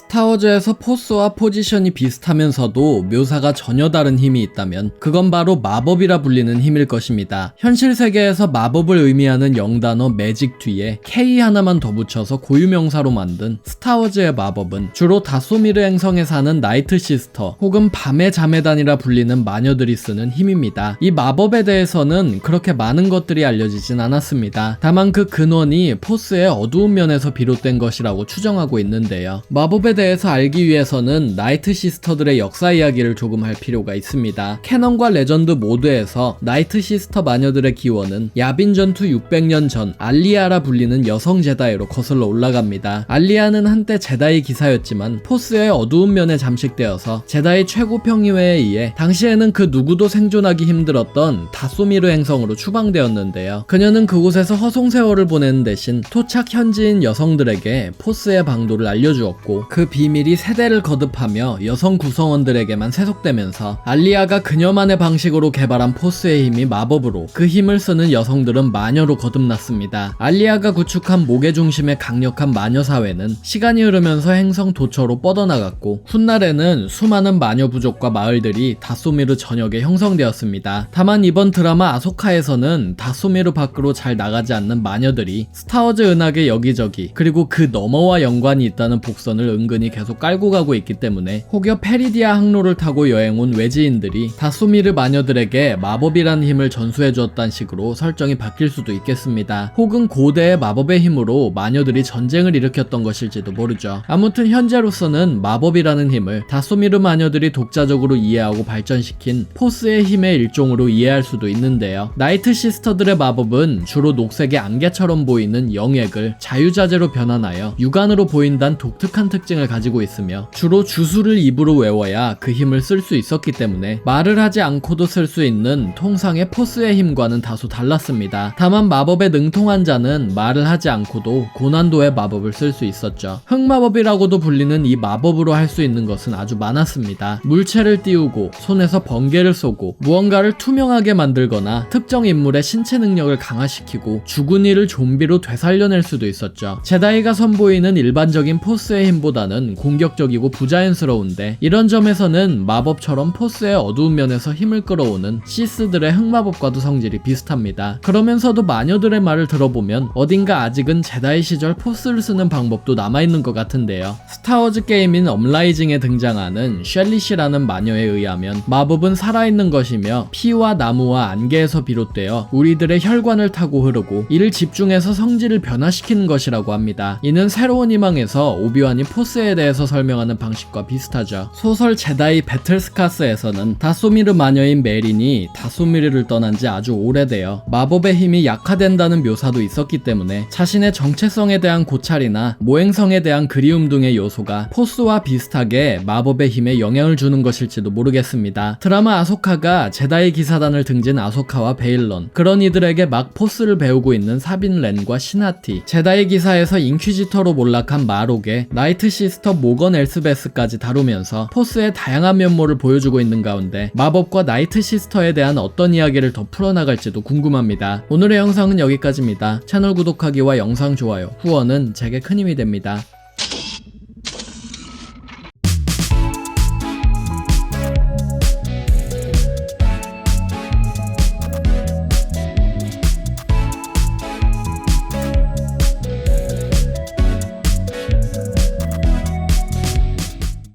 스타워즈에서 포스와 포지션이 비슷하면서도 묘사가 전혀 다른 힘이 있다면 그건 바로 마법이라 불리는 힘일 것입니다. 현실 세계에서 마법을 의미하는 영단어 매직 뒤에 K 하나만 더 붙여서 고유명사로 만든 스타워즈의 마법은 주로 다소미르 행성에 사는 나이트 시스터 혹은 밤의 자매단이라 불리는 마녀들이 쓰는 힘입니다. 이 마법에 대해서는 그렇게 많은 것들이 알려지진 않았습니다. 다만 그 근원이 포스의 어두운 면에서 비롯된 것이라고 추정하고 있는데요. 마법 에 대해서 알기 위해서는 나이트 시스터들의 역사 이야기를 조금 할 필요가 있습니다. 캐넌과 레전드 모두에서 나이트 시스터 마녀들의 기원은 야빈 전투 600년 전 알리아라 불리는 여성 제다이로 거슬러 올라갑니다. 알리아는 한때 제다이 기사였지만 포스의 어두운 면에 잠식되어서 제다이 최고 평의회에 의해 당시에는 그 누구도 생존하기 힘들었던 다소미르 행성으로 추방되었는데요. 그녀는 그곳에서 허송 세월을 보내는 대신 토착 현지인 여성들에게 포스의 방도를 알려주었고 그 비밀이 세대를 거듭하며 여성 구성원들에게만 세속되면서 알리아가 그녀만의 방식으로 개발한 포스의 힘이 마법으로 그 힘을 쓰는 여성들은 마녀로 거듭났습니다. 알리아가 구축한 목의 중심의 강력한 마녀 사회는 시간이 흐르면서 행성 도처로 뻗어나갔고 훗날에는 수많은 마녀 부족과 마을들이 다소미르 전역에 형성되었습니다. 다만 이번 드라마 아소카에서는 다소미르 밖으로 잘 나가지 않는 마녀들이 스타워즈 은하계 여기저기 그리고 그 너머와 연관이 있다는 복선을 은근히 계속 깔고 가고 있기 때문에 혹여 페리디아 항로를 타고 여행 온 외지인들이 다소미르 마녀들에게 마법이라는 힘을 전수해 주었다는 식으로 설정이 바뀔 수도 있겠습니다. 혹은 고대의 마법의 힘으로 마녀들이 전쟁을 일으켰던 것일지도 모르죠. 아무튼 현재로서는 마법이라는 힘을 다소미르 마녀들이 독자적으로 이해하고 발전시킨 포스의 힘의 일종으로 이해할 수도 있는데요. 나이트 시스터들의 마법은 주로 녹색의 안개처럼 보이는 영액을 자유자재로 변환하여 육안으로 보인다는 독특한 특징을 가지고 있으며 주로 주술을 입으로 외워야 그 힘을 쓸 수 있었기 때문에 말을 하지 않고도 쓸 수 있는 통상의 포스의 힘과는 다소 달랐습니다. 다만 마법에 능통한 자는 말을 하지 않고도 고난도의 마법을 쓸 수 있었죠. 흑마법이라고도 불리는 이 마법으로 할 수 있는 것은 아주 많았습니다. 물체를 띄우고 손에서 번개를 쏘고 무언가를 투명하게 만들거나 특정 인물의 신체 능력을 강화시키고 죽은 이를 좀비로 되살려낼 수도 있었죠. 제다이가 선보이는 일반적인 포스의 힘보다는 공격적이고 부자연스러운데 이런 점에서는 마법처럼 포스의 어두운 면에서 힘을 끌어오는 시스들의 흑마법과도 성질이 비슷합니다. 그러면서도 마녀들의 말을 들어보면 어딘가 아직은 제다이 시절 포스를 쓰는 방법도 남아있는 것 같은데요. 스타워즈 게임인 엄라이징에 등장하는 셸리시라는 마녀에 의하면 마법은 살아있는 것이며 피와 나무와 안개에서 비롯되어 우리들의 혈관을 타고 흐르고 이를 집중해서 성질을 변화시키는 것이라고 합니다. 이는 새로운 희망에서 오비완이 포스 에 대해서 설명하는 방식과 비슷하죠. 소설 제다이 배틀스카스에서는 다소미르 마녀인 메린이 다소미르를 떠난 지 아주 오래되어 마법의 힘이 약화된다는 묘사도 있었기 때문에 자신의 정체성에 대한 고찰이나 모행성에 대한 그리움 등의 요소가 포스와 비슷하게 마법의 힘에 영향을 주는 것일지도 모르겠습니다. 드라마 아소카가 제다이 기사단을 등진 아소카와 베일런 그런 이들에게 막 포스를 배우고 있는 사빈 렌과 시나티 제다이 기사에서 인퀴지터로 몰락한 마록의 나이트 시스터 모건 엘스베스까지 다루면서 포스의 다양한 면모를 보여주고 있는 가운데 마법과 나이트 시스터에 대한 어떤 이야기를 더 풀어나갈지도 궁금합니다. 오늘의 영상은 여기까지입니다. 채널 구독하기와 영상 좋아요, 후원은 제게 큰 힘이 됩니다.